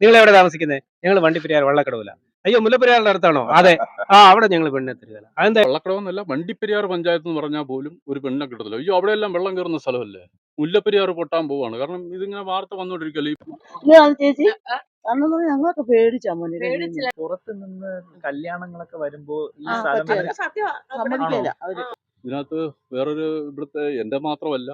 നിങ്ങൾ എവിടെ താമസിക്കുന്നത് ഞങ്ങൾ വണ്ടിപ്പെരിയാർ വള്ളക്കടവില. അയ്യോ മുല്ലപ്പെരിയാറിന്റെ അടുത്താണോ? അതെ. ആ അവിടെ ഞങ്ങൾ പെണ്ണെ തരുകയില്ല അതെന്താ? വള്ളക്കടവെന്നല്ല വണ്ടിപ്പെരിയാർ പഞ്ചായത്ത് എന്ന് പറഞ്ഞാൽ പോലും ഒരു പെണ്ണെ കിട്ടത്തില്ല. അയ്യോ അവിടെയെല്ലാം വെള്ളം കയറുന്ന സ്ഥലമല്ലേ? മുല്ലപ്പെരിയാർ പൊട്ടാൻ പോവാണ്. കാരണം ഇതിങ്ങനെ വാർത്ത വന്നോണ്ടിരിക്കല്ലേ? ചേച്ചി. ഞങ്ങളൊക്കെ പേടിച്ചാ മോനെ. പുറത്ത് നിന്ന് കല്യാണങ്ങളൊക്കെ വരുമ്പോ ഈ സ്ഥലം. സമ്മതിക്കില്ല. അവർ ഇതിനകത്ത് വേറൊരു ഇവിടുത്തെ എന്റെ മാത്രമല്ല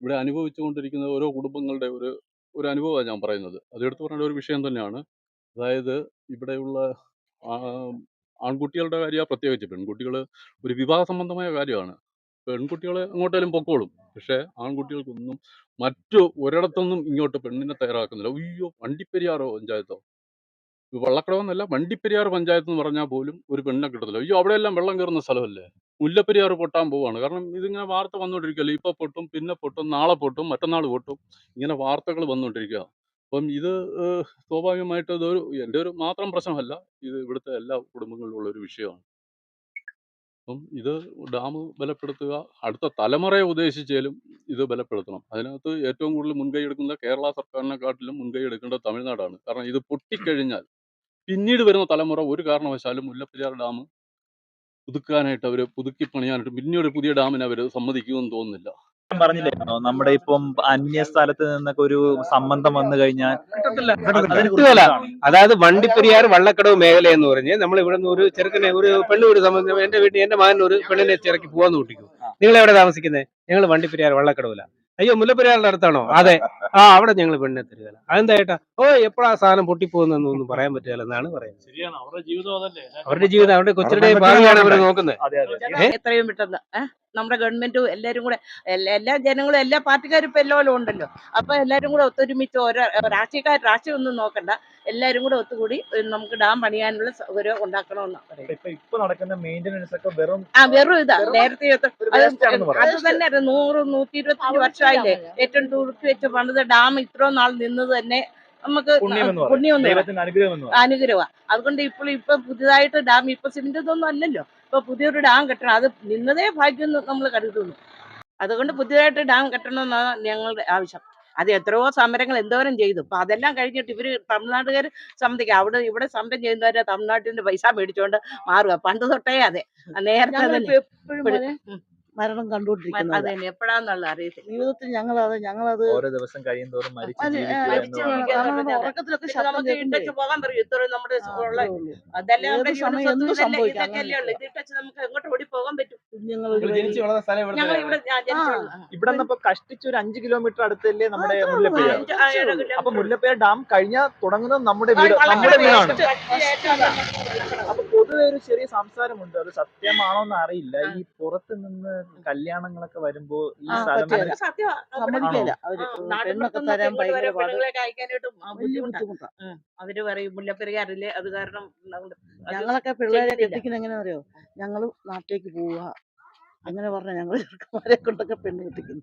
ഇവിടെ അനുഭവിച്ചുകൊണ്ടിരിക്കുന്ന ഓരോ കുടുംബങ്ങളുടെ ഒരു ഒരു അനുഭവമാണ് ഞാൻ പറയുന്നത്. അത് എടുത്തു പറയേണ്ട ഒരു വിഷയം തന്നെയാണ്. അതായത് ഇവിടെയുള്ള ആ, ആൺകുട്ടികളുടെ കാര്യം പ്രത്യേകിച്ച് പെൺകുട്ടികൾ ഒരു വിവാഹ സംബന്ധമായ കാര്യമാണ്. പെൺകുട്ടികൾ എങ്ങോട്ടേലും പൊക്കോളും. പക്ഷേ ആൺകുട്ടികൾക്കൊന്നും മറ്റു ഒരിടത്തൊന്നും ഇങ്ങോട്ട് പെണ്ണിനെ തയ്യാറാക്കുന്നില്ല. അയ്യോ വണ്ടിപ്പെരിയാറോ പഞ്ചായത്തോ? വള്ളക്കടവെന്നല്ല വണ്ടിപ്പെരിയാർ പഞ്ചായത്ത് എന്ന് പറഞ്ഞാൽ പോലും ഒരു പെണ്ണെ കിട്ടത്തില്ല. അയ്യോ അവിടെയെല്ലാം വെള്ളം കയറുന്ന സ്ഥലമല്ലേ? മുല്ലപ്പെരിയാർ പൊട്ടാൻ പോവാണ്. കാരണം ഇതിങ്ങനെ വാർത്ത വന്നുകൊണ്ടിരിക്കുകയല്ലേ ഇപ്പൊ പൊട്ടും പിന്നെ പൊട്ടും നാളെ പൊട്ടും മറ്റന്നാൾ പൊട്ടും. ഇങ്ങനെ വാർത്തകൾ വന്നുകൊണ്ടിരിക്കുക അപ്പം ഇത് സ്വാഭാവികമായിട്ട് ഇതൊരു എന്റെ ഒരു മാത്രം പ്രശ്നമല്ല. ഇത് ഇവിടുത്തെ എല്ലാ കുടുംബങ്ങളിലുള്ള ഒരു വിഷയമാണ്. അപ്പം ഇത് ഡാം ബലപ്പെടുത്തുക അടുത്ത തലമുറയെ ഉദ്ദേശിച്ചാലും ഇത് ബലപ്പെടുത്തണം. അതിനകത്ത് ഏറ്റവും കൂടുതൽ മുൻകൈ എടുക്കുന്നത് കേരള സർക്കാരിനെക്കാട്ടിലും മുൻകൈ എടുക്കേണ്ടത് തമിഴ്നാടാണ്. കാരണം ഇത് പൊട്ടിക്കഴിഞ്ഞാൽ പിന്നീട് വരുന്ന തലമുറ ഒരു കാരണവശാലും മുല്ലപ്പെരിയാർ ഡാം പുതുക്കാനായിട്ട് അവർ പുതുക്കി പണിയാനായിട്ട് പിന്നീട് ഒരു പുതിയ ഡാമിനെ അവർ സമ്മതിക്കുമെന്ന് തോന്നുന്നില്ല. പറഞ്ഞില്ലേ പറഞ്ഞില്ലായിരുന്നോ? നമ്മുടെ ഇപ്പം അന്യ സ്ഥലത്ത് നിന്നൊക്കെ ഒരു സംബന്ധം വന്നു കഴിഞ്ഞാൽ അതായത് വണ്ടിപ്പെരിയാർ വള്ളക്കടവ് മേഖല എന്ന് പറഞ്ഞ് നമ്മൾ ഇവിടെ നിന്ന് ഒരു ചെറുക്കനെ ഒരു പെണ്ണ് ഒരു സംബന്ധം എന്റെ വീട്ടിൽ എന്റെ മകൻ ഒരു പെണ്ണിനെ ചിറക്കി പോവാന്ന് കൂട്ടിക്കും നിങ്ങൾ എവിടെ താമസിക്കുന്നത് ഞങ്ങൾ വണ്ടിപ്പെരിയാർ വള്ളക്കടവില. അയ്യോ മുല്ലപ്പെരിയാറിന്റെ അടുത്താണോ? അതെ. ആ അവിടെ ഞങ്ങൾ പെണ്ണിനെ തരുകയില്ല അതെന്താ ഏട്ടാ ഓ എപ്പോഴാ സാധനം പൊട്ടിപ്പോകുന്നൊന്നും പറയാൻ പറ്റില്ല എന്നാണ് പറയുന്നത്. ശരിയാണ് അവരുടെ ജീവിതം അതല്ലേ. അവരുടെ ജീവിതം അവരുടെ കൊച്ചിയുടെ ഭാവിയാണ് അവർ നോക്കുന്നത്. അതെ അതെ എത്രയും പെട്ടെന്ന് നമ്മുടെ ഗവൺമെന്റും എല്ലാരും കൂടെ എല്ലാ ജനങ്ങളും എല്ലാ പാർട്ടിക്കാരും ഇപ്പൊ എല്ലാവരും ഉണ്ടല്ലോ. അപ്പൊ എല്ലാരും കൂടെ ഒത്തൊരുമിച്ച് ഓരോ രാഷ്ട്രീയക്കാർ രാഷ്ട്രീയം ഒന്നും നോക്കണ്ട. എല്ലാരും കൂടെ ഒത്തുകൂടി നമുക്ക് ഡാം പണിയാനുള്ള സൗകര്യം ഉണ്ടാക്കണമെന്ന് പറയും. ഇപ്പൊ ഇപ്പൊ നടക്കുന്ന മെയിന്റനൻസ് ഒക്കെ വെറും ആ വെറും ഇതാ നേരത്തെ അത് ആണെന്ന് പറയാം. അത് തന്നെ നൂറ് നൂറ്റി ഇരുപത്തി വർഷമായില്ലേ? ഏറ്റവും തുറക്കി വെച്ച് പണിത ഡാം ഇത്രയും നാൾ നിന്ന് തന്നെ നമുക്ക് പുണ്യം എന്ന് പറയാം. ദൈവത്തിന്റെ അനുഗ്രഹം എന്ന് പറയും. അനുഗ്രഹമാണ് അതുകൊണ്ട് ഇപ്പോൾ ഇപ്പൊ പുതിയതായിട്ട് ഡാം ഇപ്പൊ സിമെന്റ് ഒന്നും അല്ലല്ലോ. ഇപ്പൊ പുതിയൊരു ഡാം കെട്ടണം. അത് നിന്നതേ ഭാഗ്യം നമ്മൾ കരുതുന്നു. അതുകൊണ്ട് പുതിയതായിട്ട് ഡാം കെട്ടണമെന്നാണ് ഞങ്ങളുടെ ആവശ്യം. അത് എത്രയോ സമരങ്ങൾ എന്തോരം ചെയ്തു. അപ്പൊ അതെല്ലാം കഴിഞ്ഞിട്ട് ഇവർ തമിഴ്നാട്ടുകാർ സമ്മതിക്കുക അവിടെ ഇവിടെ സമരം ചെയ്യുന്നവരെ തമിഴ്നാട്ടിന്റെ പൈസ മേടിച്ചോണ്ട് മാറുക. പണ്ട് തൊട്ടേ അതെ. നേരത്തെ തന്നെ. മരണം അത് കണ്ടുകൊണ്ടിരിക്കുന്നത് അത് എപ്പോഴാന്നുള്ള അറിയത്തില്ല ജീവിതത്തിൽ ഞങ്ങളത് ഞങ്ങളത് ഓരോ ദിവസം കഴിയും തോറും. ഉറക്കത്തിലൊക്കെ ശബ്ദം പോകാൻ പറയും ഇത്രയും നമ്മുടെ ഉള്ള. അതെല്ലാം നമ്മുടെ ഇതല്ലേ- ഇതൊക്കെയല്ലേ ഇതിട്ടച്ച് നമുക്ക് എങ്ങോട്ട് ഓടി പോകാൻ പറ്റും കുഞ്ഞുങ്ങൾ നിങ്ങൾ ജനിച്ചു വളർന്ന സ്ഥലം ഞങ്ങൾ ഇവിടെ ഞാൻ ജനിച്ചുള്ള ഇവിടെ നിന്ന് കഷ്ടിച്ച് ഒരു അഞ്ച് കിലോമീറ്റർ അടുത്തല്ലേ നമ്മുടെ കിലോമീറ്റർ അപ്പൊ മുല്ലപ്പെരിയാർ ഡാം കഴിഞ്ഞാൽ തുടങ്ങുന്നത് നമ്മുടെ വീട് നമ്മുടെ വീടാണ് അപ്പൊ പൊതുവെ ഒരു ചെറിയ സംസാരമുണ്ട്. അത് സത്യമാണോ എന്ന് അറിയില്ല. ഈ പുറത്ത് നിന്ന് കല്യാണങ്ങളൊക്കെ വരുമ്പോ ഈ സ്ഥലം സമ്മതിക്കില്ല. അവർ പറയും പെണ്ണൊക്കെ തരാൻ ഭയങ്കര പാട് വലിയ ബുദ്ധിമുട്ടാ. അവർ പറയും മുല്ലപ്പെരിയാറില്ലേ അത് കാരണം നമ്മൾ അത് ഞങ്ങളൊക്കെ പിള്ളേരെ ചെയ്യുന്നില്ല. കെട്ടിക്കുന്ന അറിയോ ഞങ്ങൾ നാട്ടിലേക്ക് പോവുക. അങ്ങനെ പറഞ്ഞ ഞങ്ങൾ ചെറുക്കന്മാരെ കൊണ്ടൊക്കെ പെണ്ണ് കെട്ടിക്കുന്നു